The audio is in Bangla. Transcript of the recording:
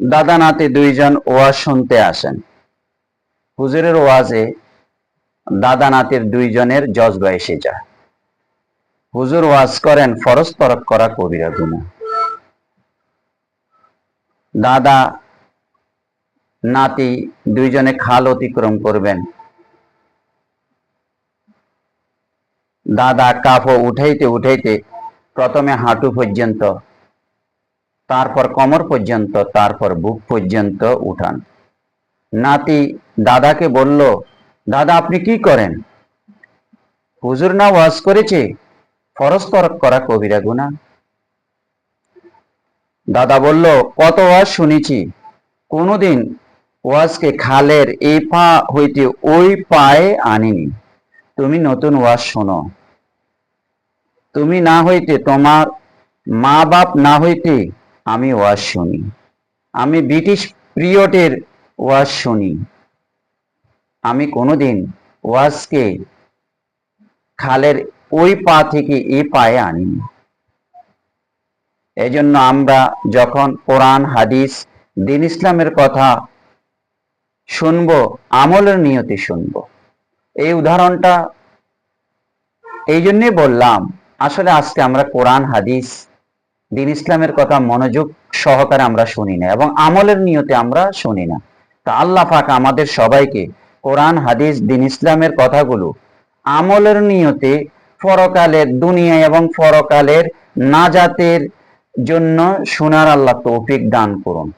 দাদা নাতি দুইজন ওয়াজ শুনতে আসেন। হুজুরের ওয়াজে দাদা নাতির দুইজনের জজবা এসে যায়। হুজুর ওয়াজ করেন, ফরজ তরক করা কবিরা গুনাহ দাদা নাতি দুইজনে খাল অতিক্রম করবেন। দাদা কাফ উঠাইতে উঠাইতে প্রথমে হাঁটু পর্যন্ত তারপর কোমর পর্যন্ত, তারপর বুক পর্যন্ত উঠান। নাতি দাদাকে বলল, দাদা, আপনি কি করেন? হুজুর না ওয়াজ করেছে? ফরজ করা কবিরা গুনাহ। দাদা বলল, কত ওয়াজ শুনেছি। কোনোদিন ওয়াজকে খালের এই পা হইতে ওই পায়ে আনিনি। তুমি নতুন ওয়াজ শোনো। তুমি না হইতে তোমার মা বাপ না হইতে আমি ওয়াজ শুনি। আমি ব্রিটিশ পিরিয়ডের ওয়াজ শুনি। আমি কোনোদিন ওয়াজকে খালের ওই পা থেকে এই পায়ে আনিনি। এজন্য আমরা যখন কোরআন, হাদিস, দিন ইসলামের কথা শুনব, আমলের নিয়তে শুনব। এই উদাহরণটা এই জন্যই বললাম, আসলে আজকে আমরা কোরআন, হাদিস দিন ইসলামের কথা মনোযোগ সহকারে আমরা শুনি না এবং আমলের নিয়তে আমরা শুনি না। তা আল্লাহ পাক আমাদের সবাইকে কোরআন, হাদিস, দিন ইসলামের কথাগুলো আমলের নিয়তে পরকালের দুনিয়া এবং ফরকালের নাজাতের জন্য শোনার আল্লাহ তৌফিক দান করুন।